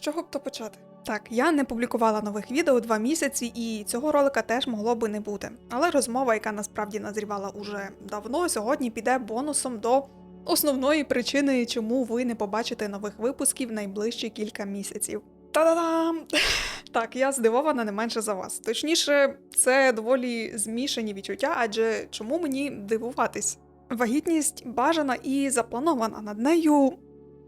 Чого б то почати? Так, я не публікувала нових відео два місяці, і цього ролика теж могло би не бути. Але розмова, яка насправді назрівала уже давно, сьогодні піде бонусом до основної причини, чому ви не побачите нових випусків найближчі кілька місяців. Та-да-дам! Так, я здивована не менше за вас. Точніше, це доволі змішані відчуття, адже чому мені дивуватись? Вагітність бажана і запланована над нею,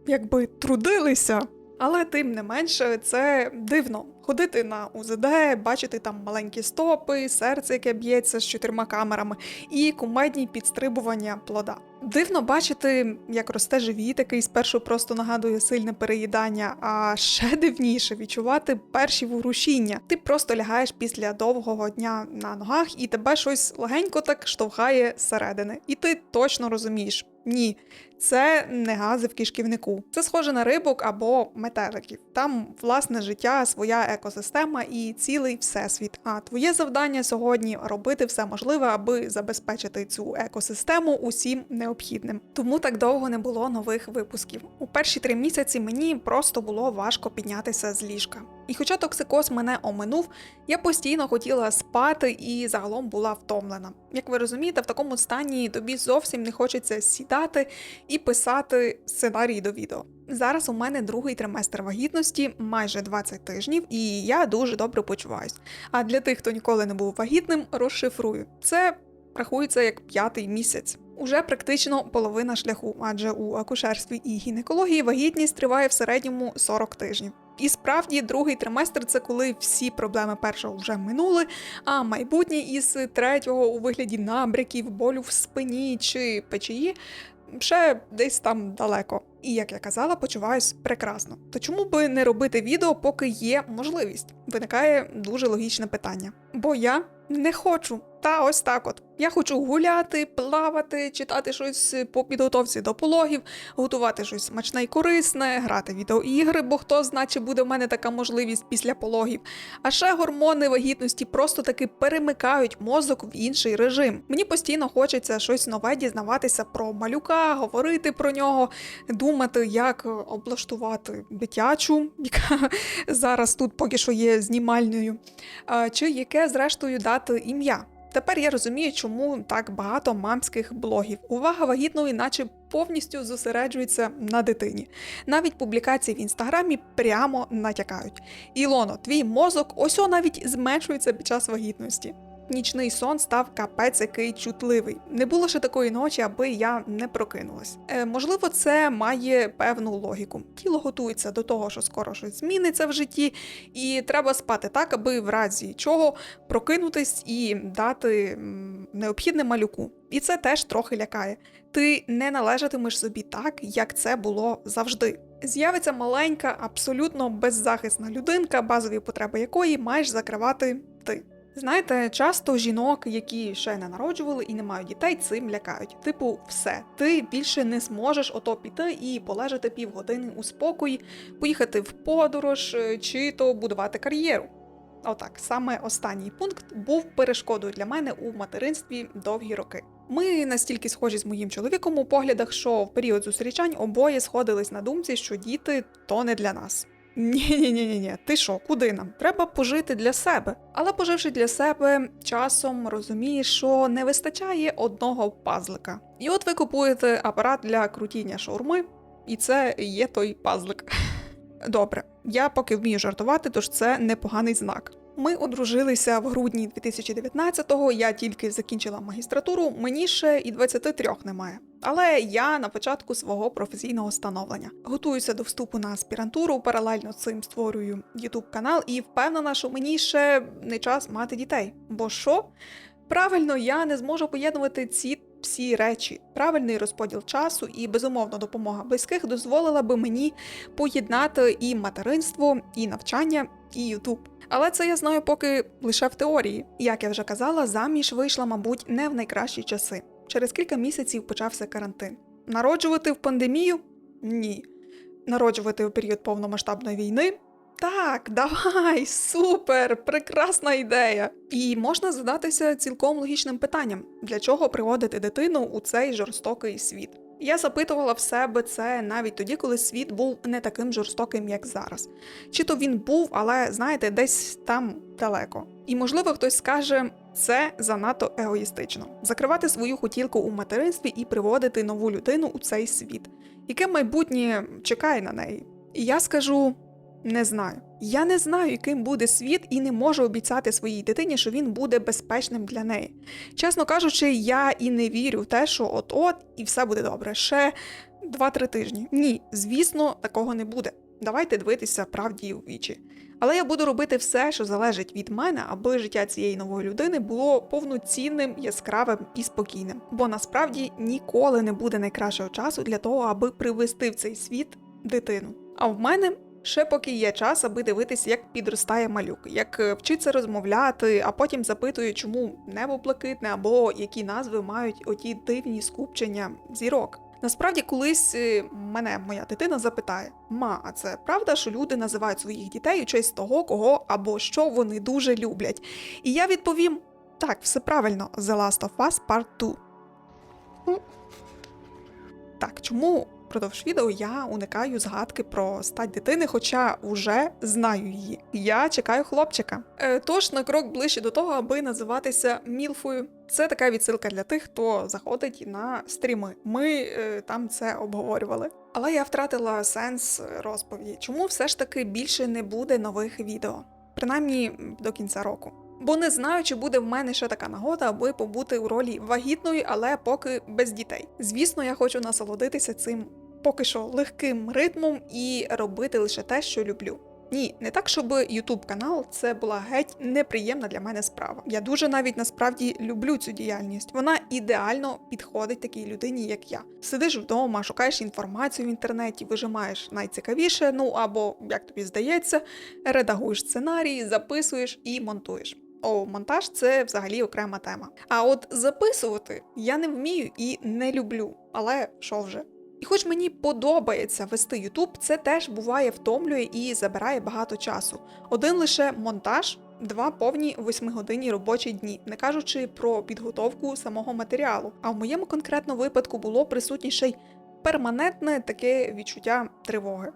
якби трудилися. Але тим не менше, це дивно ходити на УЗД, бачити там маленькі стопи, серце, яке б'ється з чотирма камерами, і кумедні підстрибування плода. Дивно бачити, як росте живіт, який спершу просто нагадує сильне переїдання, а ще дивніше відчувати перші ворушіння. Ти просто лягаєш після довгого дня на ногах, і тебе щось легенько так штовхає зсередини. І ти точно розумієш. Ні, це не гази в кишківнику. Це схоже на рибок або метеликів. Там власне життя, своя екосистема і цілий всесвіт. А твоє завдання сьогодні робити все можливе, аби забезпечити цю екосистему усім необхідним. Тому так довго не було нових випусків. У перші три місяці мені просто було важко піднятися з ліжка. І хоча токсикоз мене оминув, я постійно хотіла спати і загалом була втомлена. Як ви розумієте, в такому стані тобі зовсім не хочеться сідати і писати сценарій до відео. Зараз у мене другий триместр вагітності, майже 20 тижнів, і я дуже добре почуваюсь. А для тих, хто ніколи не був вагітним, розшифрую. Це рахується як п'ятий місяць. Уже практично половина шляху, адже у акушерстві і гінекології вагітність триває в середньому 40 тижнів. І справді другий триместр це коли всі проблеми першого вже минули, а майбутнє із третього у вигляді набряків, болю в спині чи печії ще десь там далеко. І як я казала, почуваюсь прекрасно. То чому би не робити відео, поки є можливість? Виникає дуже логічне питання. Бо я не хочу. Та ось так от. Я хочу гуляти, плавати, читати щось по підготовці до пологів, готувати щось смачне і корисне, грати відеоігри, бо хто знає, чи буде в мене така можливість після пологів. А ще гормони вагітності просто таки перемикають мозок в інший режим. Мені постійно хочеться щось нове дізнаватися про малюка, говорити про нього, думати, як облаштувати дитячу, яка зараз тут поки що є знімальною, чи яке, зрештою, дати ім'я. Тепер я розумію, чому так багато мамських блогів. Увага вагітної, наче повністю зосереджується на дитині. Навіть публікації в інстаграмі прямо натякають. Ілоно, твій мозок ось навіть зменшується під час вагітності. Нічний сон став капець який чутливий. Не було ще такої ночі, аби я не прокинулась. Е, можливо, це має певну логіку. Тіло готується до того, що скоро щось зміниться в житті, і треба спати так, аби в разі чого прокинутись і дати необхідне малюку. І це теж трохи лякає. Ти не належатимеш собі так, як це було завжди. З'явиться маленька, абсолютно беззахисна людинка, базові потреби якої маєш закривати ти. Знаєте, часто жінок, які ще не народжували і не мають дітей, цим лякають. Типу, все, ти більше не зможеш ото піти і полежати півгодини у спокої, поїхати в подорож е, чи то будувати кар'єру. Отак, саме останній пункт був перешкодою для мене у материнстві довгі роки. Ми настільки схожі з моїм чоловіком у поглядах, що в період зустрічань обоє сходились на думці, що діти то не для нас. Ні, ні, ні, ні, ні. Ти що, куди нам? Треба пожити для себе. Але поживши для себе, часом розумієш, що не вистачає одного пазлика. І от ви купуєте апарат для крутіння шаурми, і це є той пазлик. Добре, я поки вмію жартувати, тож це непоганий знак. Ми одружилися в грудні 2019-го, я тільки закінчила магістратуру, мені ще і 23 немає. Але я на початку свого професійного становлення готуюся до вступу на аспірантуру, паралельно з цим створюю YouTube канал і впевнена, що мені ще не час мати дітей. Бо що? Правильно, я не зможу поєднувати ці всі речі. Правильний розподіл часу і безумовно допомога близьких дозволила би мені поєднати і материнство, і навчання, і YouTube. Але це я знаю поки лише в теорії. Як я вже казала, заміж вийшла, мабуть, не в найкращі часи. Через кілька місяців почався карантин. Народжувати в пандемію? Ні. Народжувати у період повномасштабної війни? Так, давай, супер, прекрасна ідея. І можна задатися цілком логічним питанням: для чого приводити дитину у цей жорстокий світ? Я запитувала в себе це навіть тоді, коли світ був не таким жорстоким, як зараз. Чи то він був, але знаєте, десь там далеко. І можливо хтось скаже, це занадто егоїстично закривати свою хотілку у материнстві і приводити нову людину у цей світ. Яке майбутнє чекає на неї? І я скажу: не знаю. Я не знаю, яким буде світ, і не можу обіцяти своїй дитині, що він буде безпечним для неї. Чесно кажучи, я і не вірю в те, що от-от і все буде добре. Ще 2-3 тижні. Ні, звісно, такого не буде. Давайте дивитися правді у вічі. Але я буду робити все, що залежить від мене, аби життя цієї нової людини було повноцінним, яскравим і спокійним. Бо насправді ніколи не буде найкращого часу для того, аби привести в цей світ дитину. А в мене ще поки є час, аби дивитися, як підростає малюк, як е, вчиться розмовляти, а потім запитує, чому небо блакитне, або які назви мають оті дивні скупчення зірок. Насправді, колись е, мене моя дитина запитає: Ма, а це правда, що люди називають своїх дітей у честь того, кого або що вони дуже люблять? І я відповім: так, все правильно, The Last of Us Part 2. Ну, Так, чому впродовж відео я уникаю згадки про стать дитини, хоча вже знаю її. Я чекаю хлопчика. Е, тож на крок ближче до того, аби називатися Мілфою. Це така відсилка для тих, хто заходить на стріми. Ми е, там це обговорювали. Але я втратила сенс розповіді, чому все ж таки більше не буде нових відео, принаймні до кінця року. Бо не знаю, чи буде в мене ще така нагода, аби побути у ролі вагітної, але поки без дітей. Звісно, я хочу насолодитися цим поки що легким ритмом і робити лише те, що люблю. Ні, не так, щоб YouTube канал це була геть неприємна для мене справа. Я дуже навіть насправді люблю цю діяльність. Вона ідеально підходить такій людині, як я. Сидиш вдома, шукаєш інформацію в інтернеті, вижимаєш найцікавіше, ну або як тобі здається, редагуєш сценарії, записуєш і монтуєш. О, монтаж це взагалі окрема тема. А от записувати я не вмію і не люблю. Але що вже? І хоч мені подобається вести Ютуб, це теж буває втомлює і забирає багато часу. Один лише монтаж, два повні восьмигодинні робочі дні, не кажучи про підготовку самого матеріалу. А в моєму конкретно випадку було присутнє ще й перманентне таке відчуття тривоги.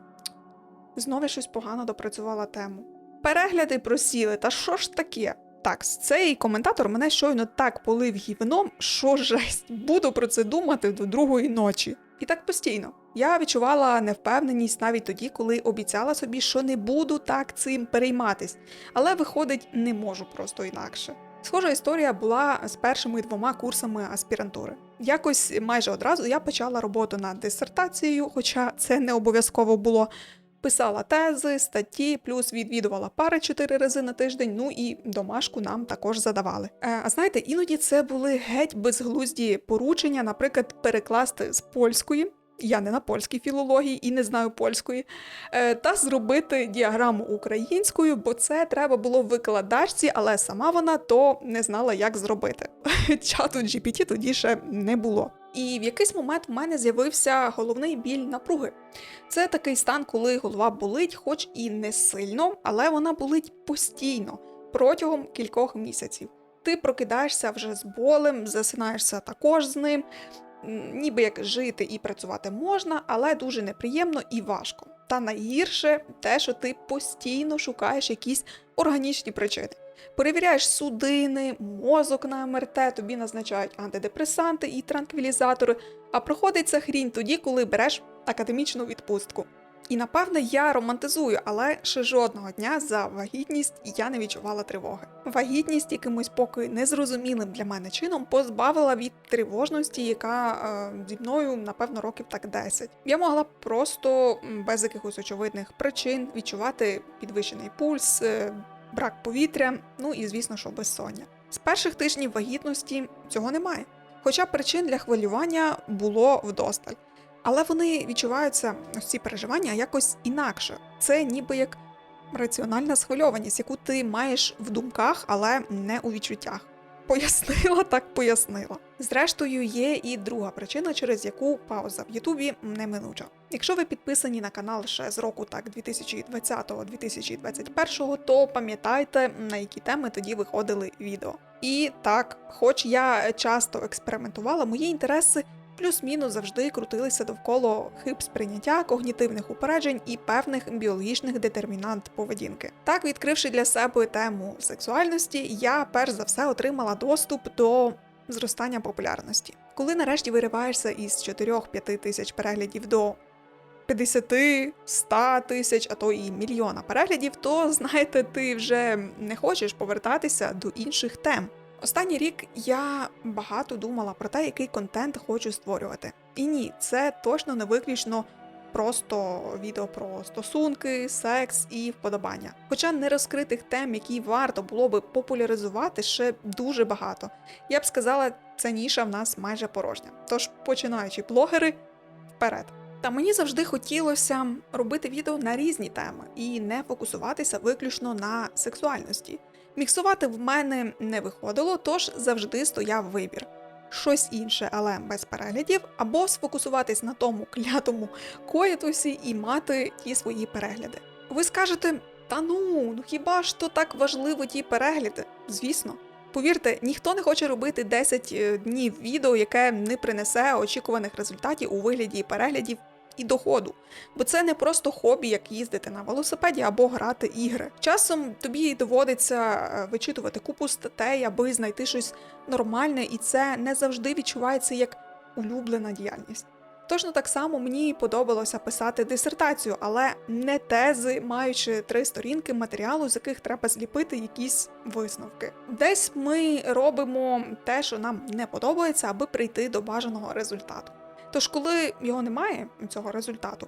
Знову щось погано допрацювала тему. Перегляди просіли, та що ж таке? Так, цей коментатор мене щойно так полив гівном, що жесть, буду про це думати до другої ночі. І так постійно. Я відчувала невпевненість навіть тоді, коли обіцяла собі, що не буду так цим перейматись, але виходить, не можу просто інакше. Схожа історія була з першими двома курсами аспірантури. Якось майже одразу я почала роботу над дисертацією, хоча це не обов'язково було. Писала тези, статті, плюс відвідувала пари чотири рази на тиждень. Ну і домашку нам також задавали. Е, а знаєте, іноді це були геть безглузді поручення, наприклад, перекласти з польської. Я не на польській філології і не знаю польської, е, та зробити діаграму українською, бо це треба було викладачці, але сама вона то не знала, як зробити. Чату GPT тоді ще не було. І в якийсь момент в мене з'явився головний біль напруги. Це такий стан, коли голова болить, хоч і не сильно, але вона болить постійно протягом кількох місяців. Ти прокидаєшся вже з болем, засинаєшся також з ним, ніби як жити і працювати можна, але дуже неприємно і важко. Та найгірше те, що ти постійно шукаєш якісь органічні причини. Перевіряєш судини, мозок на МРТ, тобі назначають антидепресанти і транквілізатори, а проходить ця хрінь тоді, коли береш академічну відпустку. І напевне я романтизую, але ще жодного дня за вагітність я не відчувала тривоги. Вагітність якимось поки незрозумілим для мене чином позбавила від тривожності, яка е, зі мною напевно років так 10. Я могла просто без якихось очевидних причин відчувати підвищений пульс. Е, брак повітря, ну і звісно, що безсоння. З перших тижнів вагітності цього немає. Хоча причин для хвилювання було вдосталь. Але вони відчуваються ось ці переживання якось інакше. Це ніби як раціональна схвильованість, яку ти маєш в думках, але не у відчуттях. Пояснила, так пояснила. Зрештою, є і друга причина, через яку пауза в Ютубі неминуча. Якщо ви підписані на канал ще з року так 2020-2021, то пам'ятайте, на які теми тоді виходили відео. І так, хоч я часто експериментувала, мої інтереси плюс-мінус завжди крутилися довкола хиб сприйняття, когнітивних упереджень і певних біологічних детермінант поведінки. Так, відкривши для себе тему сексуальності, я перш за все отримала доступ до зростання популярності. Коли нарешті вириваєшся із 4-5 тисяч переглядів до 50, 100 тисяч, а то і мільйона переглядів, то знаєте, ти вже не хочеш повертатися до інших тем. Останній рік я багато думала про те, який контент хочу створювати. І ні, це точно не виключно просто відео про стосунки, секс і вподобання. Хоча нерозкритих тем, які варто було би популяризувати, ще дуже багато. Я б сказала, ця ніша в нас майже порожня. Тож, починаючи блогери, вперед. Та мені завжди хотілося робити відео на різні теми і не фокусуватися виключно на сексуальності. Міксувати в мене не виходило, тож завжди стояв вибір. Щось інше, але без переглядів, або сфокусуватись на тому клятому коїтусі і мати ті свої перегляди. Ви скажете, та ну, ну хіба ж то так важливо ті перегляди? Звісно. Повірте, ніхто не хоче робити 10 е, днів відео, яке не принесе очікуваних результатів у вигляді переглядів і доходу. Бо це не просто хобі, як їздити на велосипеді або грати ігри. Часом тобі доводиться е, вичитувати купу статей, аби знайти щось нормальне, і це не завжди відчувається як улюблена діяльність. Точно так само мені подобалося писати дисертацію, але не тези, маючи три сторінки матеріалу, з яких треба зліпити якісь висновки. Десь ми робимо те, що нам не подобається, аби прийти до бажаного результату. Тож, коли його немає, цього результату,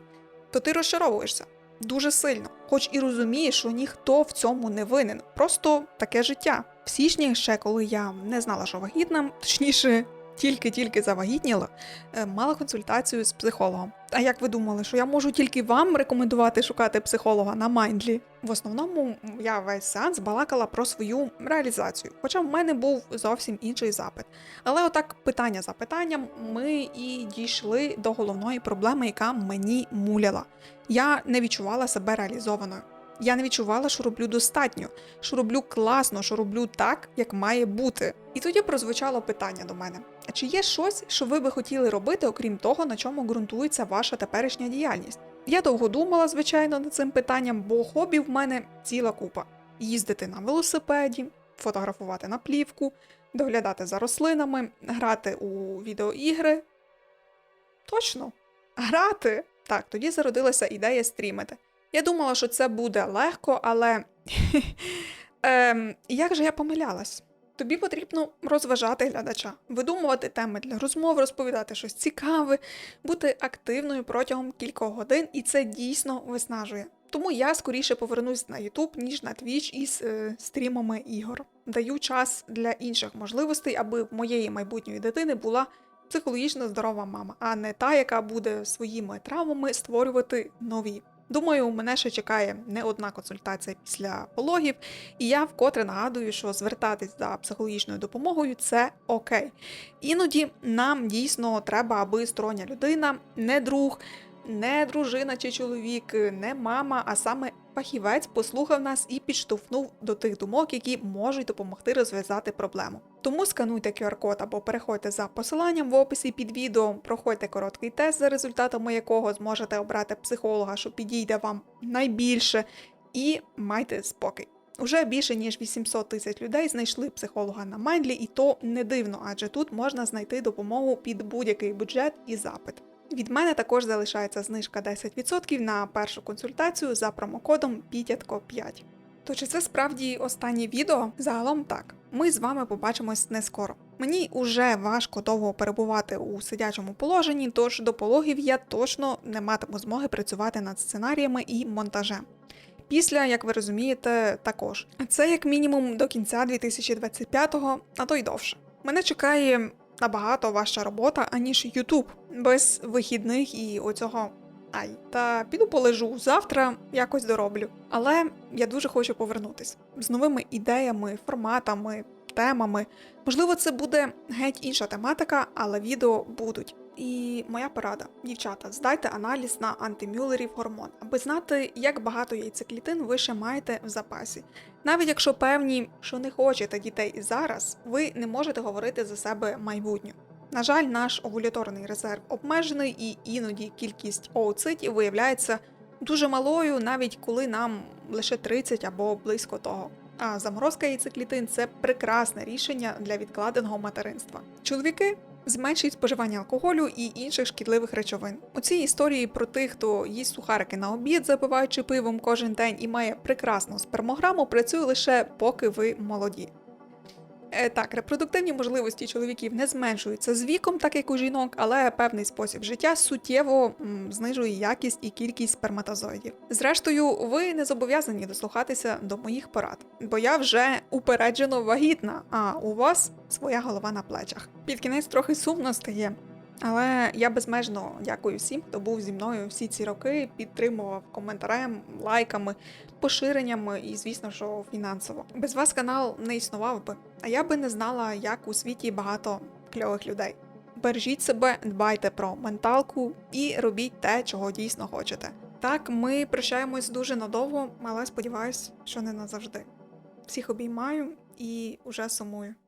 то ти розчаровуєшся дуже сильно, хоч і розумієш, що ніхто в цьому не винен. Просто таке життя. В січні, ще коли я не знала, що вагітна, точніше, тільки-тільки завагітніла, е, мала консультацію з психологом. А як ви думали, що я можу тільки вам рекомендувати шукати психолога на Майндлі? В основному я весь сеанс балакала про свою реалізацію, хоча в мене був зовсім інший запит. Але отак, питання за питанням, ми і дійшли до головної проблеми, яка мені муляла. Я не відчувала себе реалізованою. Я не відчувала, що роблю достатньо, що роблю класно, що роблю так, як має бути. І тоді прозвучало питання до мене: а чи є щось, що ви би хотіли робити, окрім того, на чому ґрунтується ваша теперішня діяльність? Я довго думала, звичайно, над цим питанням, бо хобі в мене ціла купа: їздити на велосипеді, фотографувати на плівку, доглядати за рослинами, грати у відеоігри. Точно, грати! Так, тоді зародилася ідея стрімити. Я думала, що це буде легко, але ем, як же я помилялась? Тобі потрібно розважати глядача, видумувати теми для розмов, розповідати щось цікаве, бути активною протягом кількох годин, і це дійсно виснажує. Тому я скоріше повернусь на YouTube, ніж на Twitch із е, стрімами ігор. Даю час для інших можливостей, аби моєї майбутньої дитини була психологічно здорова мама, а не та, яка буде своїми травмами створювати нові. Думаю, мене ще чекає не одна консультація після пологів, і я вкотре нагадую, що звертатись за психологічною допомогою це окей. Іноді нам дійсно треба, аби стороння людина, не друг, не дружина чи чоловік, не мама, а саме фахівець послухав нас і підштовхнув до тих думок, які можуть допомогти розв'язати проблему. Тому скануйте QR-код або переходьте за посиланням в описі під відео, проходьте короткий тест, за результатами якого зможете обрати психолога, що підійде вам найбільше, і майте спокій. Уже більше ніж 800 тисяч людей знайшли психолога на Майндлі, і то не дивно, адже тут можна знайти допомогу під будь-який бюджет і запит. Від мене також залишається знижка 10% на першу консультацію за промокодом PITятко5. То чи це справді останнє відео? Загалом так. Ми з вами побачимось не скоро. Мені уже важко довго перебувати у сидячому положенні, тож до пологів я точно не матиму змоги працювати над сценаріями і монтажем. Після, як ви розумієте, також. А Це як мінімум до кінця 2025-го, а то й довше. Мене чекає набагато важча робота, аніж Ютуб, без вихідних і оцього. Ай, та піду полежу завтра, якось дороблю. Але я дуже хочу повернутись з новими ідеями, форматами, темами. Можливо, це буде геть інша тематика, але відео будуть. І моя порада, дівчата, здайте аналіз на антимюлерів гормон, аби знати, як багато яйцеклітин ви ще маєте в запасі. Навіть якщо певні, що не хочете дітей і зараз, ви не можете говорити за себе майбутнє. На жаль, наш овуляторний резерв обмежений, і іноді кількість ooцитів виявляється дуже малою, навіть коли нам лише 30 або близько того. А заморозка яйцеклітин це прекрасне рішення для відкладеного материнства. Чоловіки зменшують споживання алкоголю і інших шкідливих речовин. У цій історії про тих, хто їсть сухарики на обід, запиваючи пивом кожен день і має прекрасну спермограму, працює лише поки ви молоді. Е, так, репродуктивні можливості чоловіків не зменшуються з віком, так як у жінок, але певний спосіб життя суттєво м, знижує якість і кількість сперматозоїдів. Зрештою, ви не зобов'язані дослухатися до моїх порад, бо я вже упереджено вагітна, а у вас своя голова на плечах. Під кінець трохи сумно стає. Але я безмежно дякую всім, хто був зі мною всі ці роки, підтримував коментарем, лайками, поширеннями і, звісно, що фінансово. Без вас канал не існував би, а я би не знала, як у світі багато кльових людей. Бережіть себе, дбайте про менталку і робіть те, чого дійсно хочете. Так, ми прощаємось дуже надовго, але сподіваюсь, що не назавжди. Всіх обіймаю і уже сумую.